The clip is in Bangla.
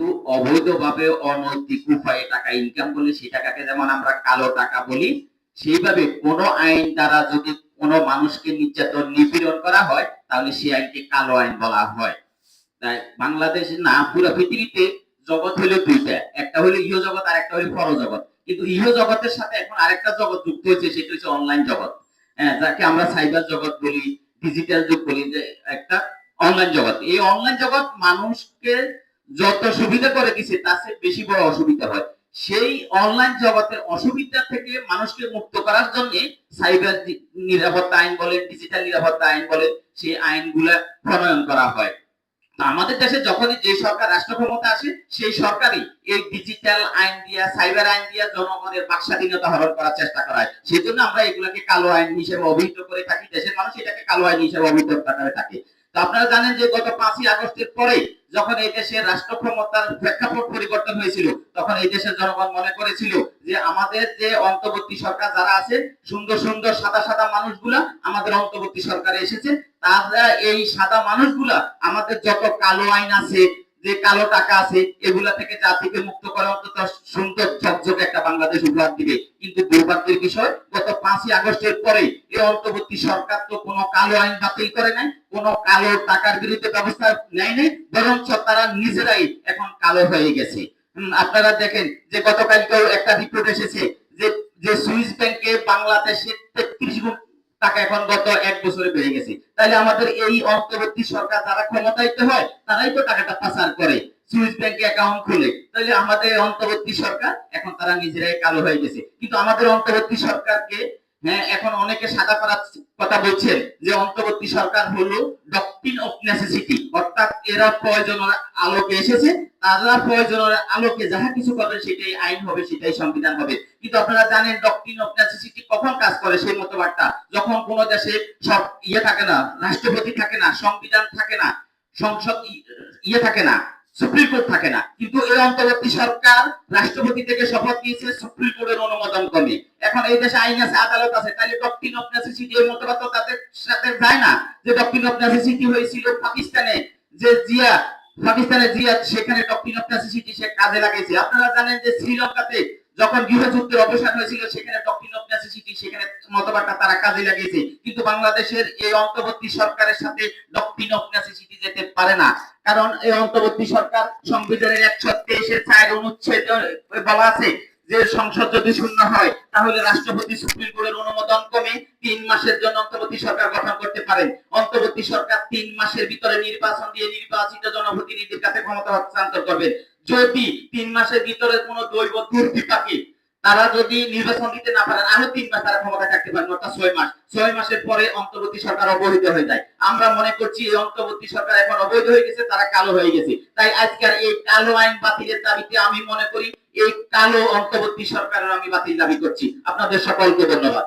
কিন্তু অবৈধভাবে অনৈতিক উপায়ে টাকা ইনকাম করলে সেই টাকাকে যেমন আমরা কালো টাকা বলি, সেইভাবে কোনো আইন দ্বারা যদি কোনো মানুষকে নির্যাতন, নিপীড়ন করা হয়, তাহলে সেই আইনকে কালো আইন বলা হয়। তাই বাংলাদেশে না, পুরো পৃথিবীতে জগৎ হলো দুইটা, একটা হলো ইহ জগৎ আর একটা হলো পর জগৎ কিন্তু ইহ জগতের সাথে এখন আরেকটা জগৎ যুক্ত হয়েছে, সেটা হচ্ছে অনলাইন জগৎ। হ্যাঁ যাকে আমরা সাইবার জগৎ বলি ডিজিটাল যুগ বলি, যে একটা অনলাইন জগৎ। এই অনলাইন জগৎ মানুষকে যত সুবিধা করে দিছে, তার চেয়ে বেশি বড় অসুবিধা হয়। সেই অনলাইন জগতের অসুবিধা থেকে মানুষকে মুক্ত করার জন্য সাইবার নিরাপত্তা আইন বলেন ডিজিটাল নিরাপত্তা আইন বলেন, সেই আইনগুলা প্রণয়ন করা হয়। আমাদের দেশে যখনই যে সরকার রাষ্ট্র ক্ষমতা আসে, সেই সরকারই এই ডিজিটাল আইন দিয়া সাইবার আইন দিয়া জনগণের বাক স্বাধীনতা হরণ করার চেষ্টা করা হয়। সেই জন্য আমরা এগুলাকে কালো আইন হিসেবে অভিহিত করে থাকি। দেশের মানুষ এটাকে কালো আইন হিসেবে অভিহিত করে থাকে। আপনারা জানেন যে গত পাঁচই আগস্টের পরে যখন এই দেশের রাষ্ট্র ক্ষমতার প্রেক্ষাপট পরিবর্তন হয়েছিল, তখন এই দেশের জনগণ মনে করেছিল যে আমাদের যে অন্তর্বর্তী সরকার যারা আছে, সুন্দর সুন্দর সাদা সাদা মানুষগুলা আমাদের অন্তর্বর্তী সরকারে এসেছে। তারা এই সাদা মানুষগুলা আমাদের যত কালো আইন আছে যে কালো টাকা আছে, এগুলা থেকে জাতিকে মুক্ত করে অন্তত সুন্দর ঝকঝকে একটা বাংলাদেশ উপহার দিবে। কিন্তু দুর্ভাগ্যের বিষয়, গত পাঁচই আগস্টের পরে এই অন্তর্বর্তী সরকার তো কোনো কালো আইন বাতিল করে নাই, কোনো কালো টাকার বিরুদ্ধে ব্যবস্থা নেয় নাই, বরঞ্চ তারা নিজেরাই এখন কালো হয়ে গেছে। আপনারা দেখেন যে গতকালকেও একটা রিপোর্ট এসেছে যে যে সুইস ব্যাংকে বাংলাদেশে তেত্রিশ গুণ টাকা এখন গত এক বছরে বেড়ে গেছে। তাইলে আমাদের এই অন্তর্বর্তী সরকার যারা ক্ষমতায়িত হয়, তারাই তো টাকাটা পাচার করে, সুইস ব্যাংকে অ্যাকাউন্ট খুলে। তাহলে আমাদের অন্তর্বর্তী সরকার, এখন তারা নিজেরাই কালো হয়ে গেছে। কিন্তু আমাদের অন্তর্বর্তী সরকারকে হ্যাঁ এখন অনেকে সাদা করার কথা বলছেন যে অন্তর্বর্তী সরকার হলো ডকট্রিন অফ নেসেসিটি অর্থাৎ এরা প্রয়োজনের আলোকে এসেছে, তারা প্রয়োজনের আলোকে যাহা কিছু করবে সেটাই আইন হবে, সেটাই সংবিধান হবে। কিন্তু আপনারা জানেন ডকট্রিন অফ নেসেসিটি কখন কাজ করে সেই মতবাদটা? যখন কোন দেশে সব ইয়ে থাকে না, রাষ্ট্রপতি থাকে না, সংবিধান থাকে না, সংসদ ইয়ে থাকে না সুপ্রিম কোর্ট থাকে না। কিন্তু এই অন্তর্বর্তী সরকার রাষ্ট্রপতি থেকে শপথ নিয়েছে? সুপ্রিম কোর্টের অনুমোদন কমে। এখন এই দেশে আইন আছে, আদালত আছে, তাহলে ডকট্রিন অফ নেসেসিটি এই মতবাদ তো তাদের সাথে যায় না যে ডকট্রিন অফ নেসেসিটি হয়েছিল পাকিস্তানে। যে জিয়া, পাকিস্তানে জিয়া, সেখানে ডকট্রিন অফ নেসেসিটি সে কাজে লাগাইছে আপনারা জানেন যে শ্রীলঙ্কাতে যখন গৃহযুদ্ধের অবসান হয়েছিল, সেখানে ডকট্রিন অফ নেসেসিটি সেখানে মতবাদটা তারা কাজে লাগিয়েছে। কিন্তু বাংলাদেশের এই অন্তর্বর্তী সরকারের সাথে ডকট্রিন অফ নেসেসিটি যেতে পারে না। কারণ এই অন্তর্বর্তী সরকার সংবিধানের একশো তেইশের চার অনুচ্ছেদ বলা আছে যে সংসদ যদি শূন্য হয়, তাহলে রাষ্ট্রপতি সুপ্রিম কোর্টের অনুমোদন কমে তিন মাসের জন্য অন্তর্বর্তী সরকার গঠন করতে পারেন। অন্তর্বর্তী সরকার তিন মাসের ভিতরে নির্বাচন দিয়ে নির্বাচিত জনপ্রতিনিধির কাছে ক্ষমতা হস্তান্তর করবেন যদি তিন মাসের ভিতরে কোনো দৈব দুর্বিপাকে তারা যদি নির্বাচন দিতে না পারেন আরও তিন মাস তারা ক্ষমতা থাকতে পারেন অর্থাৎ ছয় মাস। ছয় মাসের পরে অন্তর্বর্তী সরকার অবহিত হয়ে যায়। আমরা মনে করছি এই অন্তর্বর্তী সরকার এখন অবৈধ হয়ে গেছে, তারা কালো হয়ে গেছে। তাই আজকের এই কালো আইন বাতিলের দাবিতে আমি মনে করি, এই কালো অন্তর্বর্তী সরকারের আমি বাতিল দাবি করছি। আপনাদের সকলকে ধন্যবাদ।